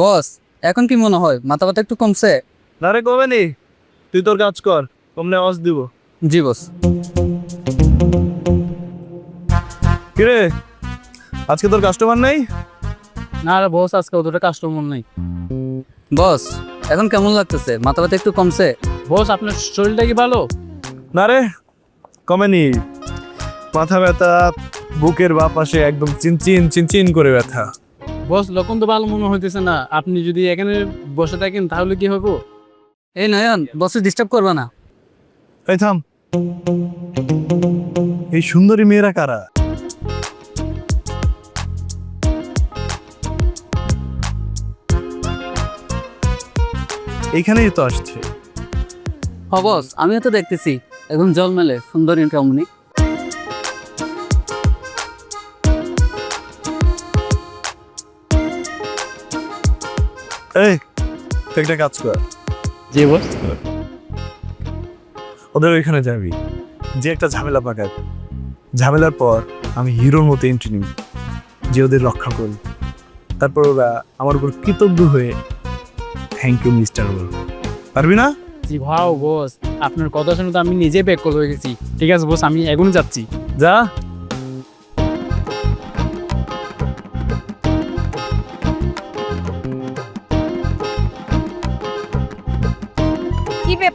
বস এখন কি মনে হয়? মাথা ব্যথা একটু কমছে? না রে কবে নি তুই তোর কাজ কর কমলে আওয়াজ দিব। জি বস। কিরে আজকে তোর কাস্টমার নেই? না রে বস আজকে অতটা কাস্টমার নেই। বস এখন কেমন লাগতেছে? মাথা ব্যথা একটু কমছে? বস আপনার শরীরটা কি ভালো? না রে কমেনি। মাথা ব্যথা বুকের বা পাশে একদম চিনচিন চিনচিন করে ব্যথা। বস লক্ষণ তো ভালো মনে হইতেছে না। আপনি যদি এখানে বসে থাকেন তাহলে কি হবে এই নয়ন বসে ডিস্টার্ব করবে না। এই থাম। এই সুন্দরী মেয়েরা কারা? এইখানেই তো আসছে। হ বস আমিও তো দেখতেছি। এখন জল মেলে সুন্দর ইনকামনি এই তুই একটা কাজ কর। জি বস। ওদের ওইখানে যাবি। যে একটা ঝামেলা পাকার ঝামেলার পর আমি হিরোর মতো এন্ট্রি নিব। যে ওদের রক্ষা করি তারপর ওরা আমার উপর কৃতজ্ঞ হয়ে থ্যাংক ইউ মিস্টার বল পারবি না? জি ভাও বস আপনার কথা শুনে তো আমি নিজে ব্যাক করে গেছি। ঠিক আছে বস আমি এখন যাচ্ছি। যা।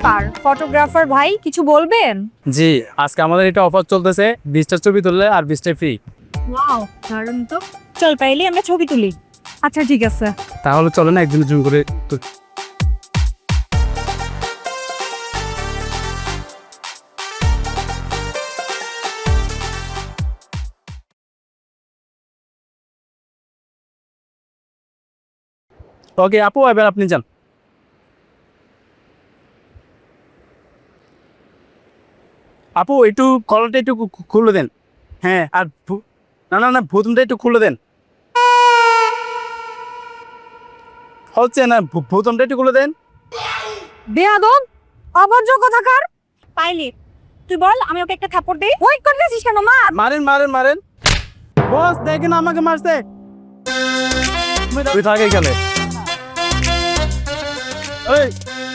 ব্যাপার? ফটোগ্রাফার ভাই কিছু বলবেন? জি আজকে আমাদের এটা অফার চলতেছে বিশটা ছবি তুললে আর বিশটা ফ্রি ওয়াও দারুণ তো। চল পাইলে আমরা ছবি তুলি। আচ্ছা ঠিক আছে। তাহলে চলো না একদিনের জন্য করে ওকে আপু এবার আপনি যান। আপু একটু কলটা একটু খুলে দেন। হ্যাঁ আর না না না ভুতুমটা একটু খুলে দেন। হচ্ছে না ভুতুমটা একটু খুলে দেন। বেয়াদব অভদ্র কথাকার পাইলি। তুই বল আমি ওকে একটা থাপ্পড় দেই। ওয়েট করতেছিস কেন? মা মারেন মারেন মারেন। বস দেখেন আমাকে মারছে। তুই থাকে এখানে। এই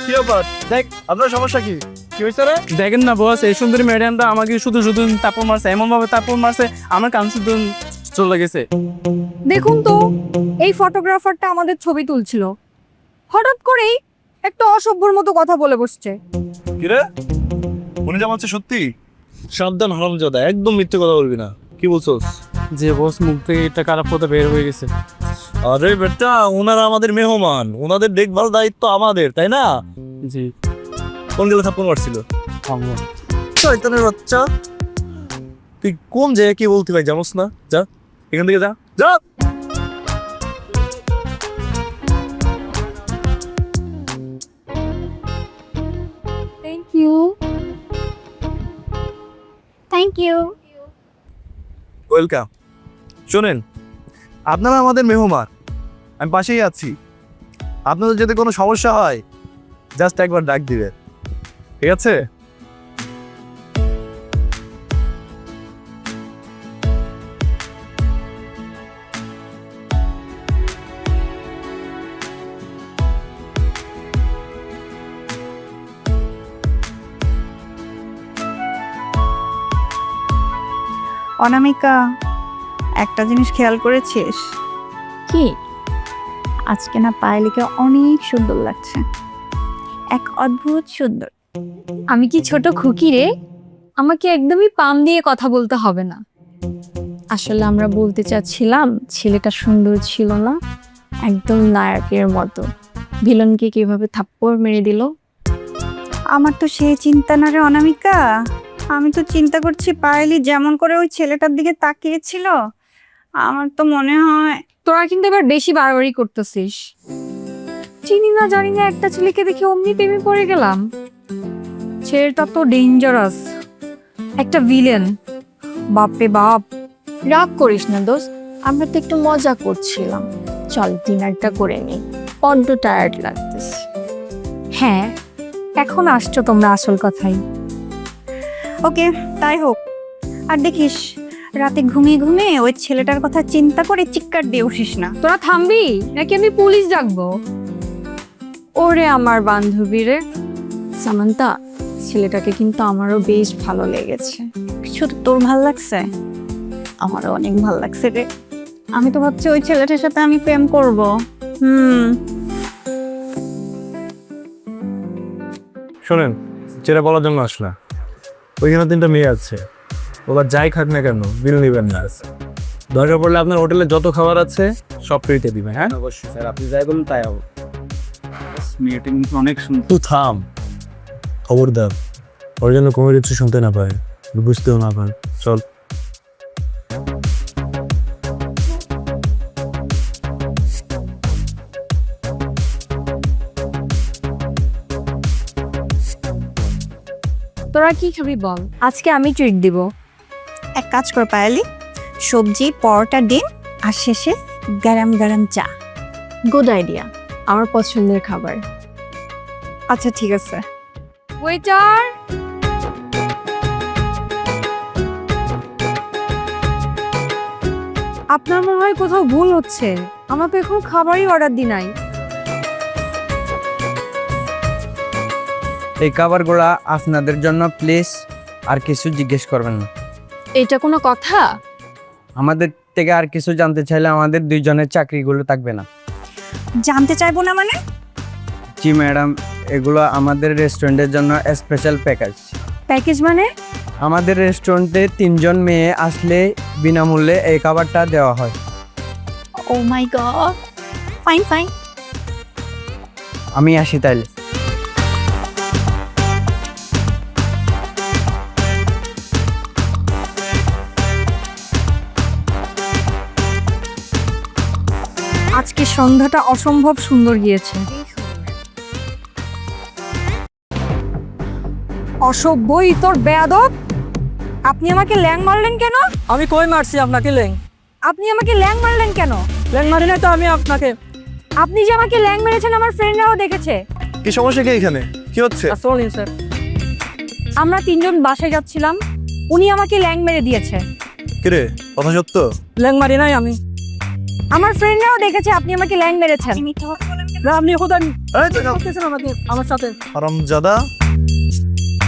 কি ব্যাপার? দেখ আপনার সমস্যা কি? কি হয়েছে রে? দেখেন না বস এই সুন্দরী ম্যাডামটা আমাকে শুধু শুধু তাপর মারছে এমন ভাবে তাপর মারছে আমার কান শুধু চলে গেছে। দেখুন তো এই ফটোগ্রাফারটা আমাদের ছবি তুলছিল। হঠাৎ করেই একটা অসভ্যর মতো কথা বলে বসছে। কি রে? উনি যা বলছে সত্যি? সাবধান হারামজাদা একদম মিথ্যে কথা বলবি না। কি বলছস? যে বস মুখ থেকে একটা খারাপ কথা বের হয়ে গেছে। আরে বেটা ওনারা আমাদের মেহমান ওনাদের দেখভাল দায়িত্ব আমাদের তাই না? জি। কোন গেলে থাপ্পড় মারছিল? শয়তানের বাচ্চা। তুই কোন জায়গায় কি বলতে ভাই জানোস না? যা এখান থেকে যা যা। Thank you thank you welcome শোনেন আপনারা আমাদের মেহমান। আমি পাশেই আছি। আপনাদের যদি কোনো সমস্যা হয় জাস্ট একবার ডাক দিবেন। ঠিক আছে? অনামিকা একটা জিনিস খেয়াল করেছিস? কি? আজকে না পায়েলিকে অনেক সুন্দর লাগছে। এক অদ্ভুত সুন্দর। আমি কি ছোট খুকি রে? আমাকে একদমই পাম দিয়ে কথা বলতে হবে না। আসলে আমরা বলতে চাচ্ছিলাম ছেলেটা সুন্দর ছিল না একদম নায়কের মতো। ভিলনকে কীভাবে থাপ্পড় মেরে দিল? আমার তো সেই চিন্তা না রে অনামিকা। আমি তো চিন্তা করছি পায়েলি যেমন করে ওই ছেলেটার দিকে তাকিয়েছিল আমার তো মনে হয় তোরা কিন্তু এবার বেশি বাড়াবাড়ি করতেছিস। চিনি না জানি না একটা ছেলেকে দেখে অমনি প্রেমে পড়ে গেলাম। ছেলেটা তো ডেঞ্জারাস একটা ভিলেন বাপরে বাপ। রাগ করিস না দোস্ত আমরা তো একটু মজা করছিলাম। চল ডিনারটা করে নিই বড্ড টায়ার্ড লাগতেছে। হ্যাঁ এখন আসছো তোমরা আসল কথাই। ওকে তাই হোক। আর দেখিস রাতে ঘুমিয়ে ঘুমিয়ে ওই ছেলেটার কথা চিন্তা করে চিৎকার দিয়ে উঠিস না। তোরা থামবি? নাকি আমি পুলিশ ডাকবো? ওরে আমার বান্ধবী রে। সামান্তা ছেলেটাকে কিন্তু আমারও বেশ ভালো লেগেছে। শুধু তোর ভালো লাগছে? আমারও অনেক ভালো লাগছে রে। আমি তো ভাবছি ওই ছেলেটার সাথে আমি প্রেম করব। হুম। শোনেন যেটা বলার জন্য আসলা। ওইখানে তিনটা মেয়ে আছে। ওরা যাই খাক না কেন বিল নিবেন না। দরকার পড়লে আপনার হোটেলে যত খাবার আছে সব ফ্রিতে দিবে হ্যাঁ? অবশ্যই স্যার। আপনি যাই বলুন তাই হবে। মেয়েটা কিন্তু অনেক সুন্দর। থাম। খবরদার ওর জন্য কোনো কিছু শুনতে না পায় বুঝতেও না পায়। চল। তোরা কি খাবি বল? আজকে আমি ট্রিট দিব। এক কাজ কর পায়ালি সবজি পরোটা ডিম আর শেষে গরম গরম চা। গুড আইডিয়া আমার পছন্দের খাবার। আচ্ছা ঠিক আছে। ওয়েটার। আপনার মনে হয় কোথাও ভুল হচ্ছে। আমার তো এখন খাবারই অর্ডার দি নাই। এই খাবারগুলা আপনাদের জন্য প্লিজ আর কিছু জিজ্ঞেস করবেন না। এটা কোনো কথা? আমাদের থেকে আর কিছু জানতে চাইলে আমাদের দুইজনের চাকরিগুলো থাকবে না। জানতে চাইব না মানে? জি ম্যাডাম এগুলো আমাদের রেস্টুরেন্টের জন্য স্পেশাল প্যাকেজ প্যাকেজ মানে? আমাদের রেস্টুরেন্টে তিনজন মেয়ে আসলে বিনামূল্যে এই খাবারটা দেওয়া হয়। Oh my god fine fine আমি আসি তাইলে। আজকে সন্ধ্যাটা অসম্ভব সুন্দর গিয়েছে। অসভ্যই তোর বেয়াদব। আপনি আমাকে ল্যাং মারলেন কেন? আমি কই মারছি আপনাকে লেং আপনি আমাকে ল্যাং মারলেন কেন? লেং মারি নাই তো আমি আপনাকে। আপনি যে আমাকে ল্যাং মেরেছেন আমার ফ্রেন্ডরাও দেখেছে। কি সমস্যা কি এখানে? কি হচ্ছে? আসলেন স্যার। আমরা তিনজন বাসায় যাচ্ছিলাম। উনি আমাকে ল্যাং মেরে দিয়েছে। কিরে কথা সত্য? লেং মারি নাই আমি। আমার ফ্রেন্ডরাও দেখেছে আপনি আমাকে ল্যাং মেরেছেন। না আপনি আমাকে আমার সাথে। হারামজাদা?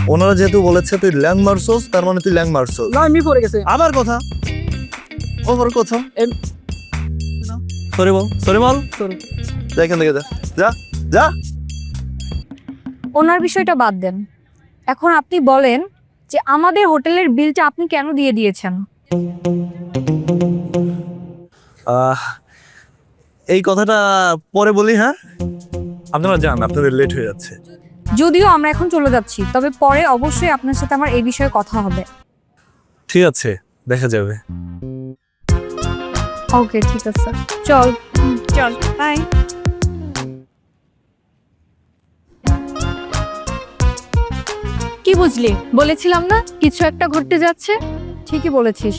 ওনারা যেহেতু বলেছে তুই ল্যাং মারছস তার মানে তুই ল্যাং মারছস না আমি পড়ে গেছে। আবার কথা? ওভার কথা? এম- সরি বল সরি বল। Sorry. যা এখান থেকে যা। যা যা। ওনার বিষয়টা বাদ দেন। এখন আপনি বলেন যে আমাদের হোটেলের বিলটা আপনি কেন দিয়ে দিয়েছেন? আহ, এই কথাটা পরে বলি হ্যাঁ? আপনারা যান আপনাদের লেট হয়ে যাচ্ছে। যদিও আমরা এখন চলে যাচ্ছি তবে পরে অবশ্যই আপনার সাথে আমার এই বিষয়ে কথা হবে। ঠিক আছে দেখা যাবে। ওকে ঠিক আছে। চল। চল। বাই কি বুঝলি? বলেছিলাম না কিছু একটা ঘটতে যাচ্ছে? ঠিকই বলেছিস।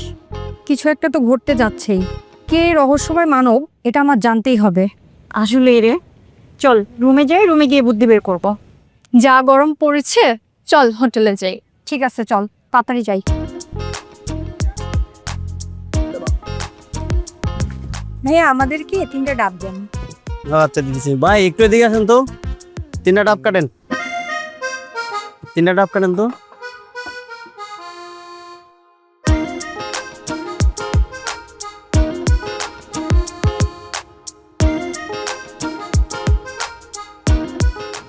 কিছু একটা তো ঘটতে যাচ্ছেই। কে রহস্যময় মানব? এটা আমার জানতেই হবে। আসলে রে। চল রুমে যাই রুমে গিয়ে বুদ্ধি বের করব। যা গরম পড়েছে চল হোটেলে যাই। ঠিক আছে চল তাড়াতাড়ি যাই। ভাইয়া আমাদেরকে তিনটে ডাব দেন? আচ্ছা দিচ্ছি ভাই একটু এদিকে আসেন তো। তিনটা ডাব কাটেন। তিনটা ডাব কাটেন তো।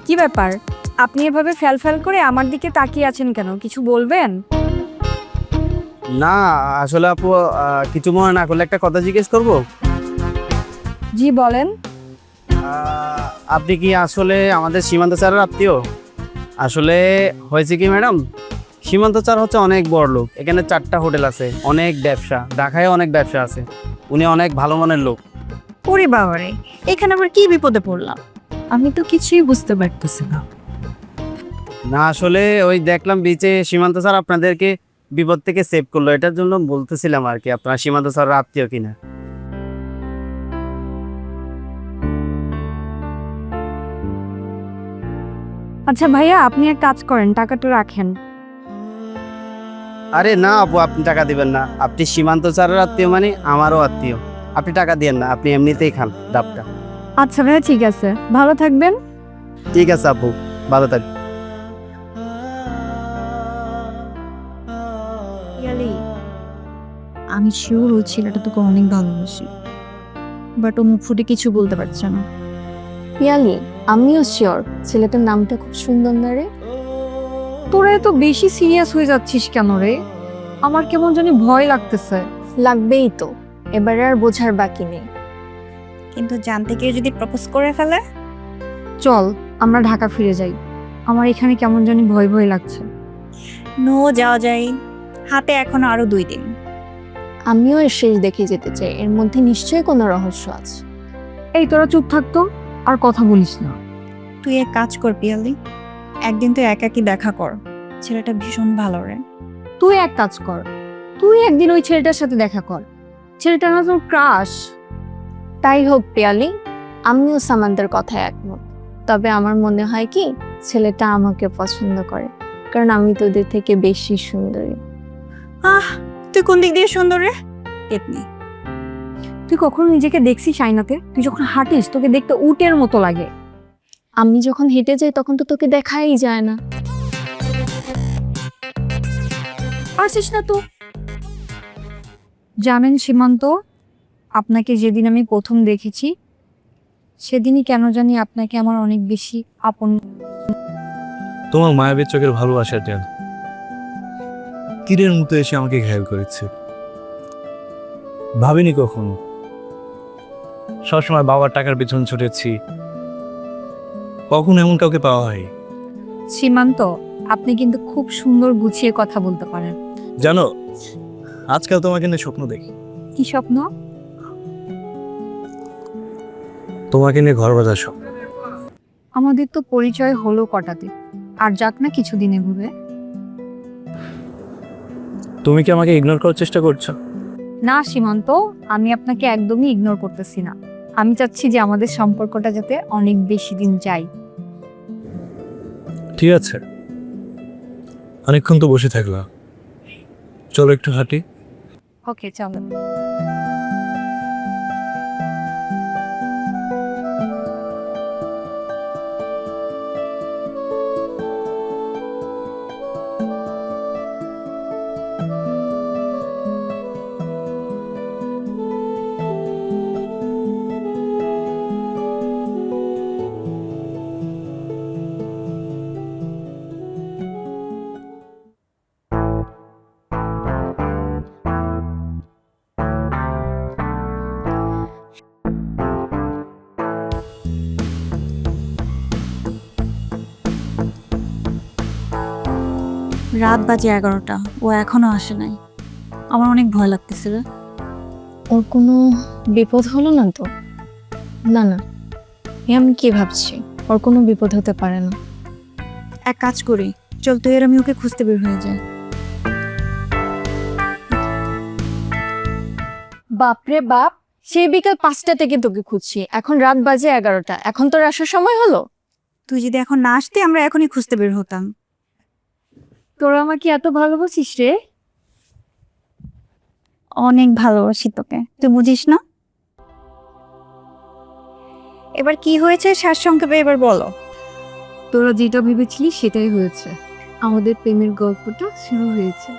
কি ব্যাপার? আপনি এভাবে ফ্যাল ফ্যাল করে আমার দিকে তাকিয়ে আছেন কেন? কিছু বলবেন? না আসলে আপু আহ, কিছু মনে না করলে একটা কথা জিজ্ঞেস করব? জি বলেন। আহ, আপনি কি আসলে আমাদের সীমান্ত স্যারের আত্মীয়? আসলে হয়েছে কি ম্যাডাম সীমান্ত স্যার হচ্ছে অনেক বড় লোক। এখানে চারটা হোটেল আছে অনেক ব্যবসা ঢাকায় অনেক ব্যবসা আছে। উনি অনেক ভালো মনের লোক। ওরে বাবারে এখানে আবার কি বিপদে পড়লাম? আমি তো কিছুই বুঝতে পারতেছি না। না আসলে ওই দেখলাম বিচে সীমান্ত স্যার আপনাদেরকে বিপদ থেকে সেভ করল এটার জন্য বলতেছিলাম আর কি আপনার সীমান্ত স্যারের আত্মীয় কিনা? আচ্ছা ভাইয়া আপনি এক কাজ করেন টাকাটা রাখেন। আরে না আপু আপনি টাকা দিবেন না। আপনি সীমান্ত চারের আত্মীয় মানে আমারও আত্মীয়। আপনি টাকা দিয়েন না আপনি এমনিতেই খান ডাবটা। আচ্ছা ভাইয়া ঠিক আছে। ভালো থাকবেন। ঠিক আছে আপু ভালো থাক আমি শিওর ওই ছেলেটা তোকে অনেক ভালোবাসি। বাট ও মুখ ফুটে কিছু বলতে পারছে না। পিয়ালি আমিও শিওর ছেলেটার নামটা খুব সুন্দর না রে? তোরা এত বেশি সিরিয়াস হয়ে যাচ্ছিস কেন রে? আমার কেমন জানি ভয় লাগতেছে। লাগবেই তো। এবারে আর বোঝার বাকি নেই। কিন্তু জানতে কেউ যদি প্রপোজ করে ফেলে? চল আমরা ঢাকা ফিরে যাই। আমার এখানে কেমন জানি ভয় ভয় লাগছে। নো যাওয়া যায় হাতে এখনও আরও দুই দিন। আমিও এর শেষ দেখে যেতে চাই। এর মধ্যে নিশ্চয়ই কোনো রহস্য আছে। এই তোরা চুপ থাকতো আর কথা বলিস না। তুই এক কাজ কর পিয়ালি। একদিন তুই একাকি দেখা কর। ছেলেটা ভীষণ ভালো রে। তুই এক কাজ কর। তুই একদিন ওই ছেলেটার সাথে দেখা কর। ছেলেটা না তোর ক্রাশ। তাই হোক পিয়ালি আমিও সামান্তের কথায় একমত। তবে আমার মনে হয় কি ছেলেটা আমাকে পছন্দ করে। কারণ আমি তোদের থেকে বেশি সুন্দরী। আহ তুই কোন দিক দিয়ে সুন্দর রে? এমনি তুই কখনো নিজেকে দেখছিস আয়নাতে? তুই যখন হাঁটিস তোকে দেখতে উটের মতো লাগে। আমি যখন হেঁটে যাই তখন তো তোকে দেখাই যায় না। পারছিস না তো। জানেন সীমান্ত আপনাকে যেদিন আমি প্রথম দেখেছি সেদিনই কেন জানি আপনাকে আমার অনেক বেশি আপন তোমার মায়াবী চোখের ভালোবাসার জন্য তীরের মতো এসে আমাকে ঘায়াল করেছে। ভাবিনি কখনো। সবসময় বাবার টাকার পেছন ছুটেছি। কখন এমন কাউকে পাওয়া হয় সীমান্ত আপনি কিন্তু খুব সুন্দর গুছিয়ে কথা বলতে পারেন। জানো আজকাল তোমাকে নিয়ে স্বপ্ন দেখি। কি স্বপ্ন? তোমাকে নিয়ে ঘর বাজার স্বপ্ন। আমাদের তো পরিচয় হলো কটাতে। আর যাক না কিছুদিনে ঘুরে তুমি কি আমাকে ইগনোর করার চেষ্টা করছ? না সীমান্ত আমি আপনাকে একদমই ইগনোর করতেছি না। আমি চাচ্ছি যে আমাদের সম্পর্কটা যাতে অনেক বেশি দিন যায়। ঠিক আছে। অনেকক্ষণ তো বসে থাকলাম। চলো একটু হাঁটি। ওকে চলো। রাত বাজে এগারোটা। ও এখনও আসে নাই। আমার অনেক ভয় লাগতেছে রে ওর কোনো বিপদ হলো না তো? না না। এ আমি কি ভাবছি? ওর কোনো বিপদ হতে পারে না। এক কাজ করি চল তুই আর আমি ওকে খুঁজতে বের হয়ে যাই। বাপরে বাপ সেই বিকাল পাঁচটা থেকে তোকে খুঁজছি। এখন রাত বাজে এগারোটা। এখন তোর আসার সময় হলো? তুই যদি এখন না আসতে আমরা এখনই খুঁজতে বের হতাম। তোরা আমাকে এত ভালোবাসিস রে। অনেক ভালোবাসি তোকে। তুই বুঝিস না? এবার কি হয়েছে শ্বাস সংক্ষেপে এবার বলো। তোরা যেটা ভেবেছিলি সেটাই হয়েছে। আমাদের প্রেমের গল্পটা শুরু হয়েছে।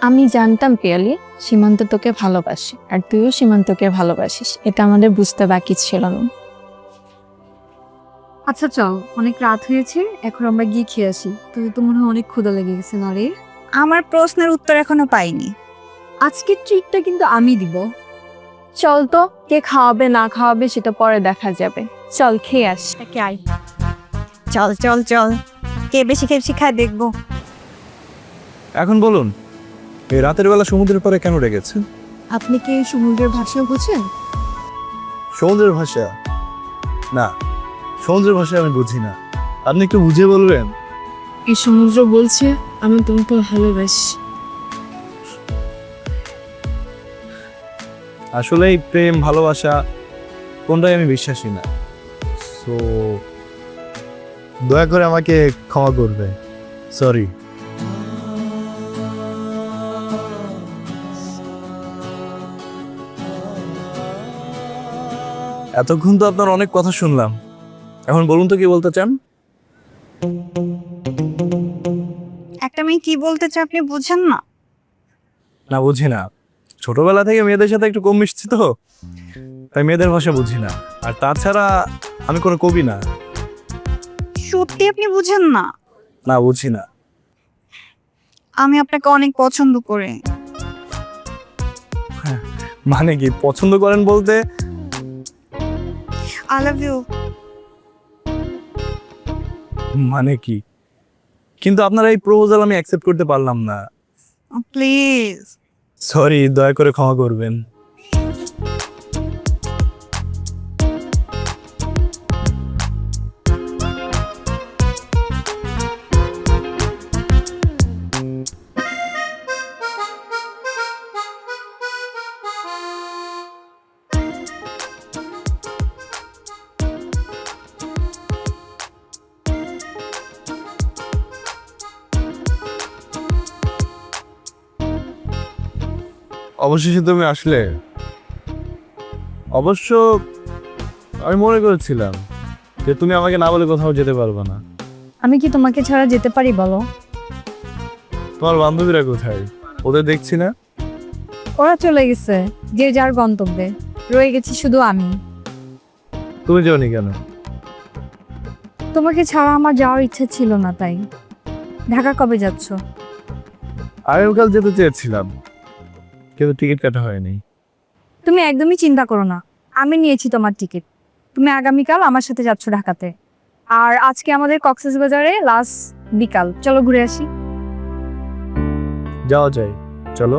আমি জানতাম পিয়ালি সীমান্ত তোকে ভালোবাসে আর তুইও সীমান্তকে ভালোবাসিস। এটা আমাদের বুঝতে বাকি ছিল না। আচ্ছা চল। অনেক রাত হয়েছে এখন আমরা গিয়ে খেয়ে আসি। তোদের তো মনে হয় অনেক ক্ষুধা লেগে গেছে না রে? আমার প্রশ্নের উত্তর এখনও পাইনি। আজকের ট্রিটটা কিন্তু আমি দিব। চল তো কে খাওয়াবে না খাওয়াবে সেটা পরে দেখা যাবে। চল খেয়ে আস। এটাকে আই চল চল চল। কে বেশি খেপসি খায় দেখব। এখন বলুন এই রাতের বেলা সমুদ্রের পাড়ে কেন রেগেছে আপনি কি সমুদ্রের ভাষা বুঝেন? সমুদ্রের ভাষা? না। সমুদ্রের ভাষায় আমি বুঝি না। আপনি একটু বুঝে বলবেন? এই সমুদ্র বলছে আমি তোমাকে ভালোবাসি। আসলে এই প্রেম ভালোবাসা কোনটাই আমি বিশ্বাসী না। সো দয়া করে আমাকে ক্ষমা করবে সরি এতক্ষণ তো আপনার অনেক কথা শুনলাম। এখন বলুন তো কি বলতে চান? একটা মেয়ে কি বলতে চায় আপনি বুঝেন না। না বুঝি না। ছোটবেলা থেকে মেয়েদের সাথে একটু কম মিশছি তো তাই মেয়েদের ভাষা বুঝি না। আর তাছাড়া আমি কোনো কবি না। সত্যি আপনি বুঝেন না? না বুঝি না। আমি আপনাকে অনেক পছন্দ করে। মানে কি? পছন্দ করেন বলতে? আই লাভ ইউ মানে কি? কিন্তু আপনার এই প্রপোজাল আমি অ্যাকসেপ্ট করতে পারলাম না। প্লিজ সরি দয়া করে ক্ষমা করবেন। অবশেষে তুমি আসলে? অবশ্য আমি মনে করেছিলাম যে তুমি আমাকে না বলে কোথাও যেতে পারবে না। আমি কি তোমাকে ছাড়া যেতে পারি বলো? তোমার বান্ধবীরা কোথায়? ওদের দেখছি না? ওরা চলে গেছে যে যার গন্তব্যে। রয়ে গেছি শুধু আমি। তুমি যাওনি কেন? তোমাকে ছাড়া আমার যাওয়ার ইচ্ছা ছিল না তাই। ঢাকা কবে যাচ্ছ? আগামীকাল যেতে চেয়েছিলাম। কিন্তু টিকিট কাটা হয়নি। তুমি একদমই চিন্তা করো না। আমি নিয়েছি তোমার টিকিট তুমি আগামীকাল আমার সাথে যাচ্ছ ঢাকাতে। আর আজকে আমাদের কক্সেস বাজারে লাস্ট বিকাল। চলো ঘুরে আসি। যাওয়া যায়। চলো।